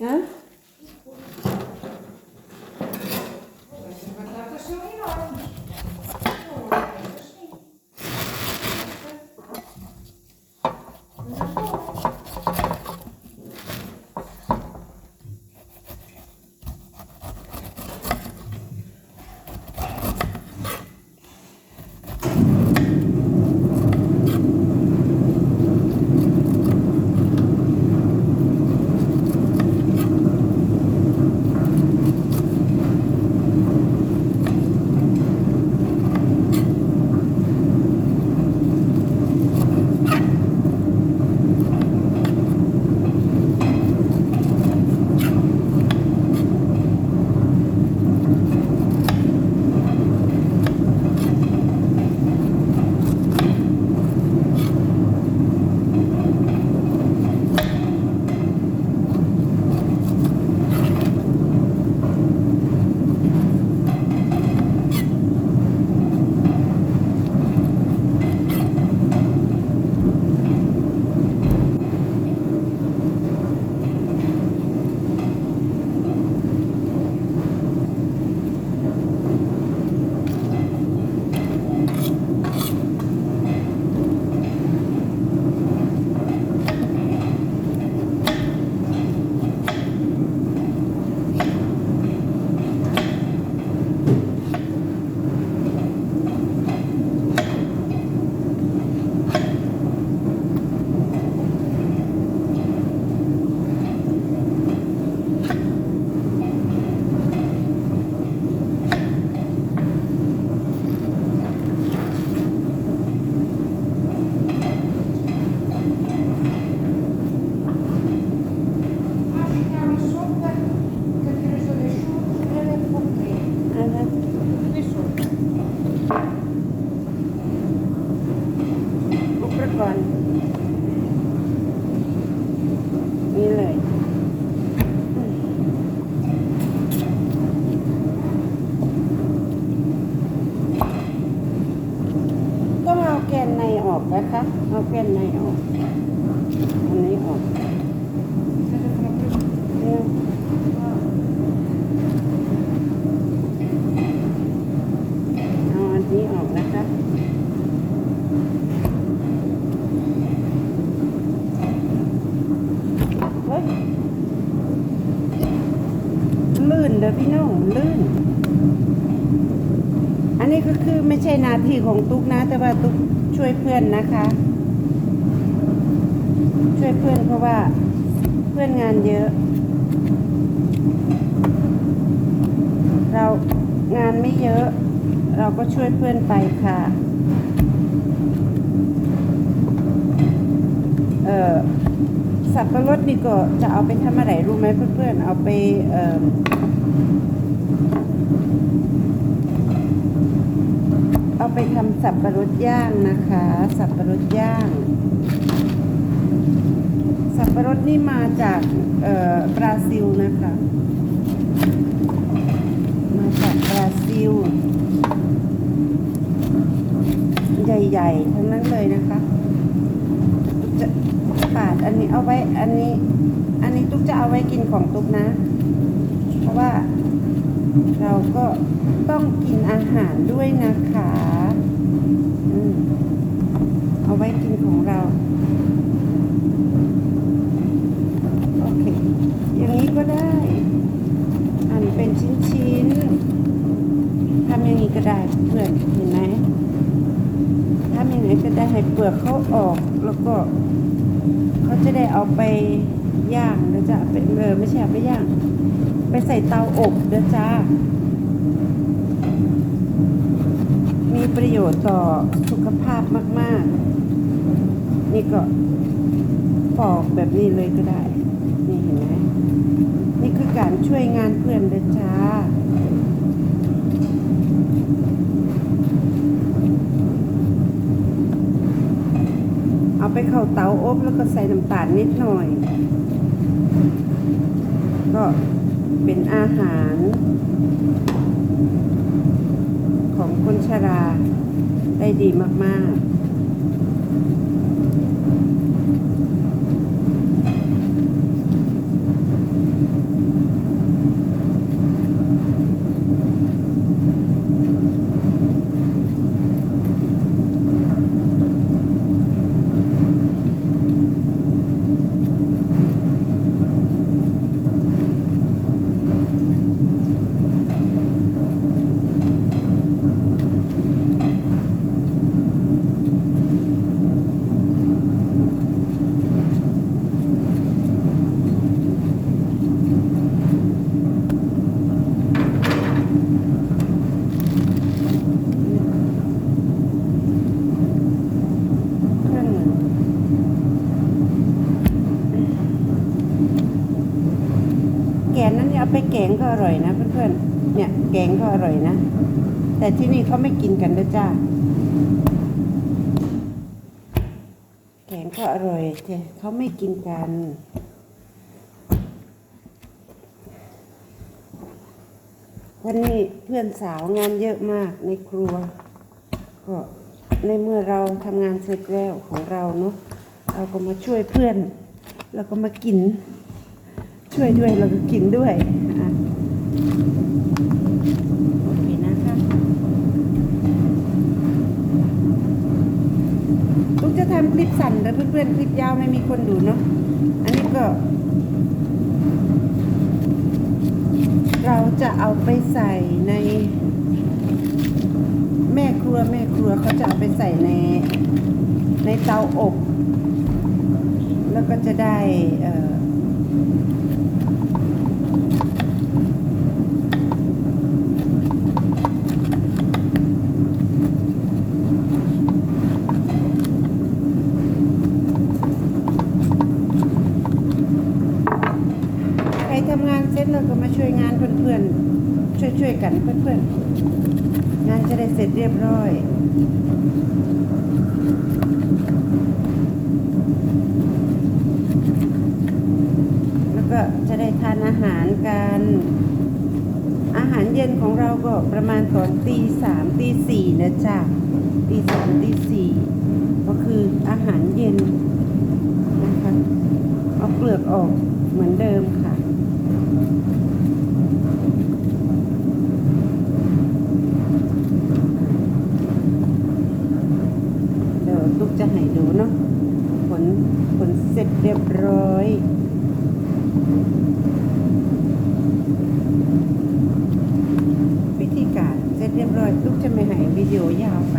嗯？ นนี้ก็คือไม่ใช่หนาทีของตุ๊กนะ แต่ว่าตุ๊กช่วยเพื่อนนะคะ ช่วยเพื่อนเพราะว่าเพื่อนงานเยอะ เรางานไม่เยอะ เราก็ช่วยเพื่อนไปค่ะเออสับปะรดนี่ก็จะเอาไปทำอะไรรู้ไหมเพื่อนๆเอาไปเอ่อ เอาไปทำสับปะรดย่างนะคะ สับปะรดย่าง สับปะรดนี่มาจากเอ่อบราซิลนะคะ มาจากบราซิล ใหญ่ๆ ทั้งนั้นเลยนะคะ จะปาดอันนี้เอาไว้อันนี้ อันนี้ตุ๊กจะเอาไว้กินของตุ๊กนะ เพราะว่าเราก็ต้องกินอาหารด้วยนะคะอเอาไว้กินของเรา โอเค อย่างนี้ก็ได้ อันเป็นชิ้นๆทำอย่างนี้ก็ได้เพื่อนเห็นไหมทำอย่างนี้ก็ได้ให้เปลือกเขาออกแล้วก็เขาจะได้เอาไปย่างแล้วจะเอาไปเออไม่ใช่ไปย่าง ไปใส่เตาอบเด้อจ้ามีประโยชน์ต่อสุขภาพมาก ๆ นี่ก็ปอกแบบนี้เลยก็ได้ นี่เห็นไหมนี่คือการช่วยงานเพื่อนเด้อจ้า เอาไปเข้าเตาอบแล้วก็ใส่น้ำตาลนิดหน่อย ก็เป็นอาหาร ของคนชราได้ดีมาก ๆ กนนั้น เนี่ยเอาไปแกงก็อร่อยนะเพื่อนๆ เนี่ยแกงก็อร่อยนะ แต่ที่นี่เขาไม่กินกันนะจ้า แกงก็อร่อยแต่เขาไม่กินกันวันนี้เพื่อนสาวงานเยอะมากในครัว ก็ในเมื่อเราทำงานเสร็จแล้วของเราเนาะเราก็มาช่วยเพื่อน แล้วก็มากิน ช่วยด้วยแล้วก็กินด้วยอะโอเคนะคะลูกจะทำคลิปสั้นแต่เพื่อนๆคลิปยาวไม่มีคนดูเนาะอันนี้ก็ เราจะเอาไปใส่ใน แม่ครัวแม่ครัวเขาจะเอาไปใส่ในในเตาอบ แล้วก็จะได้เอ่อ ช่วยงานเพื่อนๆช่วยๆกันเพื่อนๆ งานจะได้เสร็จเรียบร้อย ก็จะได้ทานอาหารกัน อาหารเย็นของเราก็ประมาณตอนตีสามตีสี่นะจ๊ะตีสามตีสี่ก็คืออาหารเย็นนะคะ เอาเปลือกออกเหมือนเดิมค่ะ เดี๋ยวตุ๊กจะให้ดูเนาะผลผลเสร็จเรียบร้อย วิธีการเสร็จเรียบร้อยตุ๊กจะไม่ให้วิดีโอยาวไป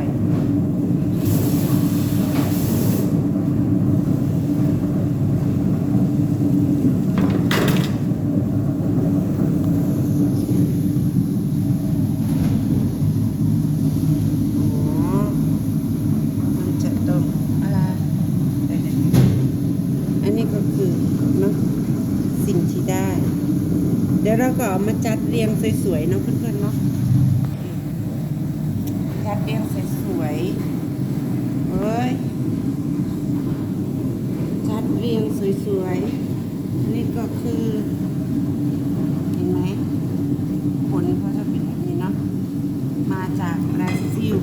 อ๋อ มันจะต้องอะไรอันนี้ก็คือเนาะสิ่งที่ได้ เดี๋ยวเรา ก็เอามาจัดเรียงสวยๆเนาะเพื่อนๆเนาะจัดเรียงสวยๆเฮ้ยจัดเรียงสวยๆนี่ก็คือ เห็นไหมผลเขาจะเป็นแบบนี้เนาะ มาจากบราซิล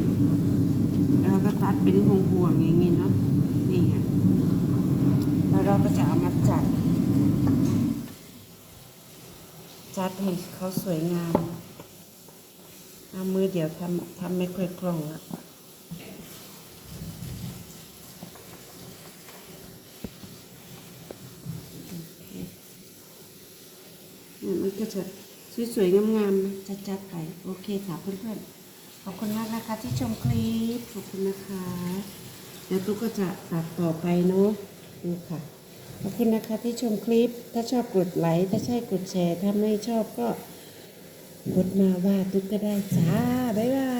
แล้วก็ตัดเป็นห่วงๆอย่างนี้เนาะ นี่ไงแล้วเราก็จะเอามาจัด จัดให้เขาสวยงามเอามือเดี๋ยวทำทำไม่ค่อยคล่องอะเนี่มันก็จะสวยๆ งามๆนะจัดๆ ไป โอเคค่ะเพื่อนๆ ขอบคุณมากนะคะที่ชมคลิป ขอบคุณนะคะเดี๋ยวตุ๊กก็จะตัดต่อไปเนาะดูค่ะ ขอบคุณนะคะที่ชมคลิป ถ้าชอบกดไลค์ถ้าใช่กดแชร์ ถ้าไม่ชอบก็กดมาว่าตุ๊กก็ได้จ้า บ๊ายบาย